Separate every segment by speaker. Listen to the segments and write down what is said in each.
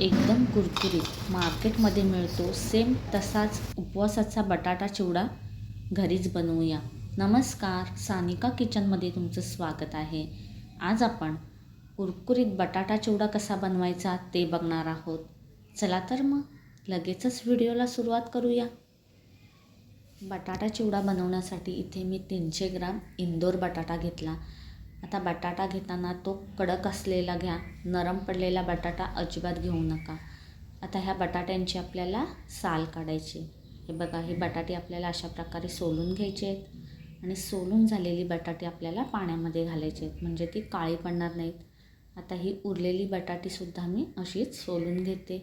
Speaker 1: एकदम कुरकुरीत. मार्केटमध्ये मिळतो सेम तसाच उपवासाचा बटाटा चिवडा घरीच बनवूया. नमस्कार सानिका किचनमध्ये तुमचं स्वागत आहे. आज आपण कुरकुरीत बटाटा चिवडा कसा बनवायचा ते बघणार आहोत. चला तर मग लगेचच व्हिडिओला सुरुवात करूया. बटाटा चिवडा बनवण्यासाठी इथे मी तीनशे ग्राम इंदोर बटाटा घेतला. आता बटाटा घेताना तो कडक असलेला घ्या नरम पडलेला बटाटा अजिबात घेऊ नका. आता ह्या बटाट्यांची आपल्याला साल काढायची हे बघा ही बटाटे आपल्याला अशा प्रकारे सोलून घ्यायचे आहेत आणि सोलून झालेली बटाटे आपल्याला पाण्यामध्ये घालायचे आहेत. म्हणजे ती काळी पडणार नाहीत. आता ही उरलेली बटाटीसुद्धा मी अशीच सोलून घेते.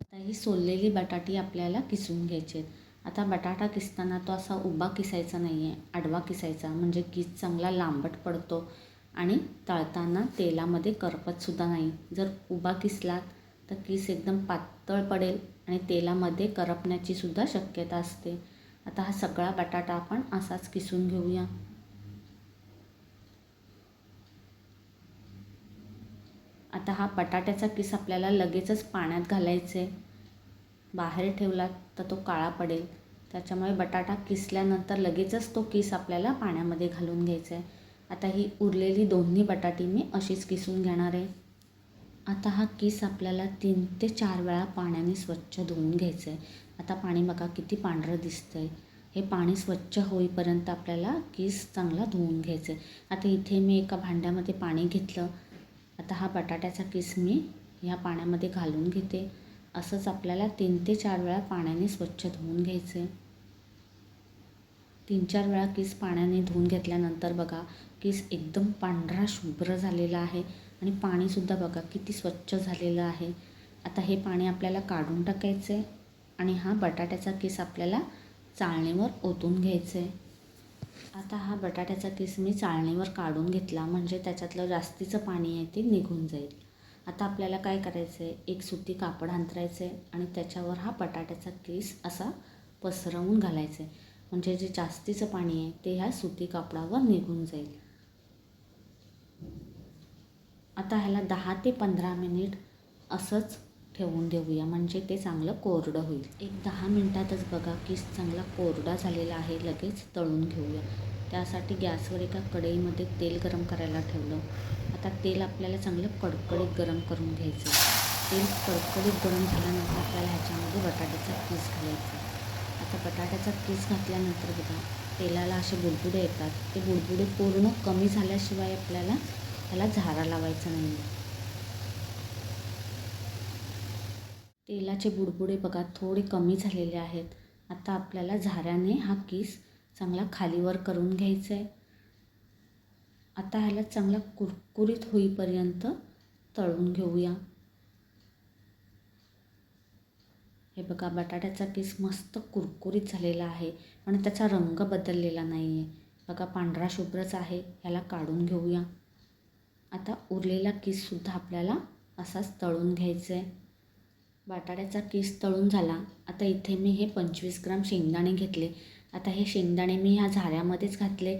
Speaker 1: आता ही सोललेली बटाटी आपल्याला किसून घ्यायची आहेत. आता बटाटा किसताना तो असा उभा किसायचा नाही आहे आडवा किसायचा. म्हणजे किस चांगला लांबट पडतो आणि तळताना तेलामध्ये करपतसुद्धा नाही. जर उभा किसलात तर किस एकदम पातळ पडेल आणि तेलामध्ये करपण्याची सुद्धा शक्यता असते. आता हा सगळा बटाटा आपण असाच किसून घेऊया. आता हा बटाट्याचा किस आपल्याला लगेचच पाण्यात घालायचे. बाहेर ठेवला तर तो काळा पडेल. त्याच्यामुळे बटाटा किसल्यानंतर लगेचच तो किस आपल्याला पाण्यामध्ये घालून घ्यायचा आहे. आता ही उरलेली दोन्ही बटाटी मी अशीच किसून घेणार आहे. आता हा किस आपल्याला तीन ते चार वेळा पाण्याने स्वच्छ धुवून घ्यायचं आहे. आता पाणी बघा किती पांढरं दिसतं आहे हे पाणी स्वच्छ होईपर्यंत आपल्याला किस चांगला धुवून घ्यायचं आहे. आता इथे मी एका भांड्यामध्ये पाणी घेतलं. आता हा बटाट्याचा किस मी ह्या पाण्यामध्ये घालून घेते. असंच आपल्याला तीन ते चार वेळा पाण्याने स्वच्छ धुवून घ्यायचं तीन चार वेळा केस पाण्याने धुवून घेतल्यानंतर बघा केस एकदम पांढरा शुभ्र झालेला आहे. आणि पाणीसुद्धा बघा किती स्वच्छ झालेलं आहे. आता हे पाणी आपल्याला काढून टाकायचं आहे आणि हा बटाट्याचा केस आपल्याला चाळणीवर ओतून घ्यायचं आहे आता हा बटाट्याचा केस मी चाळणीवर काढून घेतला म्हणजे त्याच्यातलं जास्तीचं पाणी आहे ते निघून जाईल. आता आपल्याला काय करायचं आहे एक सुती कापड अंतरायचं आहे आणि त्याच्यावर हा बटाट्याचा केस असा पसरवून घालायचं आहे म्हणजे जे जास्तीचं पाणी आहे ते ह्या सुती कापडावर निघून जाईल. आता ह्याला दहा ते पंधरा मिनिट असंच ठेवून देऊया. म्हणजे ते चांगलं कोरडं होईल. एक दहा मिनटातच बघा केस चांगला कोरडा झालेला आहे लगेच तळून घेऊया. त्यासाठी गॅसवर एका कढईमध्ये तेल गरम करायला ठेवलं. आता तेल आपल्याला चांगलं कडकडीत गरम करून घ्यायचं. तेल कडकडीत गरम झाल्यानंतर आपल्याला ह्याच्यामध्ये बटाट्याचा पीस घालायचा. आता बटाट्याचा पीस घातल्यानंतर बघा तेलाला असे बुडबुडे येतात. ते बुडबुडे पूर्ण कमी झाल्याशिवाय आपल्याला त्याला झारा लावायचा नाही. तेलाचे बुडबुडे बघा थोडे कमी झालेले आहेत. आता आपल्याला झाऱ्याने हा किस चांगला खालीवर करून घ्यायचा आहे आता ह्याला चांगला कुरकुरीत होईपर्यंत तळून घेऊया. हे बघा बटाट्याचा किस मस्त कुरकुरीत झालेला आहे पण त्याचा रंग बदललेला नाही आहे बघा पांढरा शुभ्रच आहे ह्याला काढून घेऊया. आता उरलेला किससुद्धा आपल्याला असाच तळून घ्यायचा आहे बटाट्याचा किस तळून झाला. आता इथे मी हे पंचवीस ग्राम शेंगदाणे घेतले. आता हे शेंगदाणे मी ह्या झाऱ्यामध्येच घातले.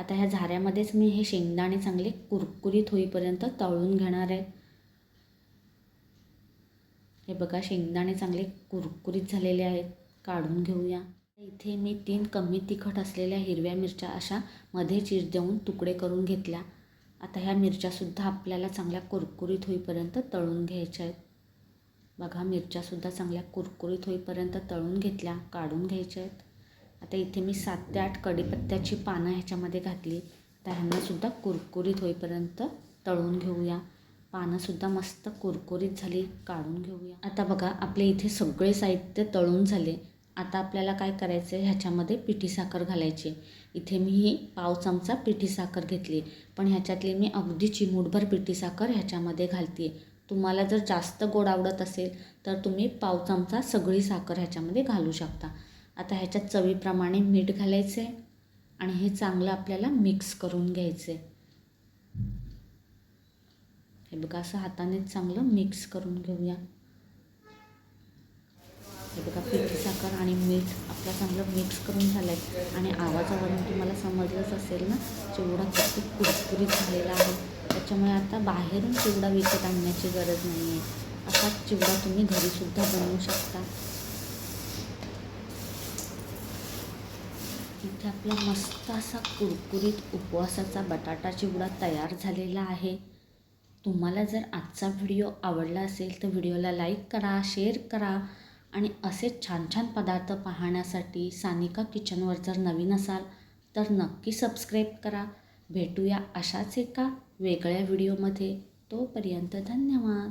Speaker 1: आता ह्या झाऱ्यामध्येच मी हे शेंगदाणे चांगले कुरकुरीत होईपर्यंत तळून घेणार आहे. हे बघा शेंगदाणे चांगले कुरकुरीत झालेले आहेत. काढून घेऊया. इथे मी तीन कमी तिखट असलेल्या हिरव्या मिरच्या अशा मध्ये चीर देऊन तुकडे करून घेतल्या. आता ह्या मिरच्यासुद्धा आपल्याला चांगल्या कुरकुरीत होईपर्यंत तळून घ्यायच्या आहेत. बघा मिरच्यासुद्धा चांगल्या कुरकुरीत होईपर्यंत तळून घेतल्या काढून घ्यायच्या आहेत. आता इथे मी सात ते आठ कडीपत्त्याची पानं ह्याच्यामध्ये घातली. तर ह्यांनासुद्धा कुरकुरीत होईपर्यंत तळून घेऊया. पानंसुद्धा मस्त कुरकुरीत झाली काढून घेऊया. आता बघा आपले इथे सगळे साहित्य तळून झाले. आता आपल्याला काय करायचं आहे ह्याच्यामध्ये पिठी साखर घालायची. इथे मी ही पाव चमचा पिठी साखर घेतली. पण ह्याच्यातली मी अगदी चिमूटभर पिठी साखर ह्याच्यामध्ये घालते तुम्हाला जर जास्त गोड आवडत असेल तर तुम्ही पाव चमचा सगळी साखर ह्याच्यामध्ये घालू शकता. आता ह्याच्यात चवीप्रमाणे मीठ घालायचं आहे आणि हे चांगलं आपल्याला मिक्स करून घ्यायचं आहे हे बघा असं हाताने चांगलं मिक्स करून घेऊया. हे बघा पिठी साखर आणि मीठ आपला चांगलं मिक्स करून झालं आहे आणि आवाजावरून तुम्हाला समजलंच असेल ना चिवडा किती कुरकुरीत झालेला आहे. त्याच्यामुळे आता बाहेरून चिवडा विकत आणण्याची गरज नाही आहे असाच चिवडा तुम्ही घरीसुद्धा बनवू शकता. इथे आपला मस्त असा कुरकुरीत उपवासाचा बटाटा चिवडा तयार झालेला आहे. तुम्हाला जर आजचा व्हिडिओ आवडला असेल तर व्हिडिओला लाईक करा शेअर करा आणि असेच छान छान पदार्थ पाहण्यासाठी सानिका किचनवर जर नवीन असाल तर नक्की सबस्क्राईब करा. भेटूया अशाच एका वेगळ्या व्हिडिओमध्ये. तोपर्यंत धन्यवाद.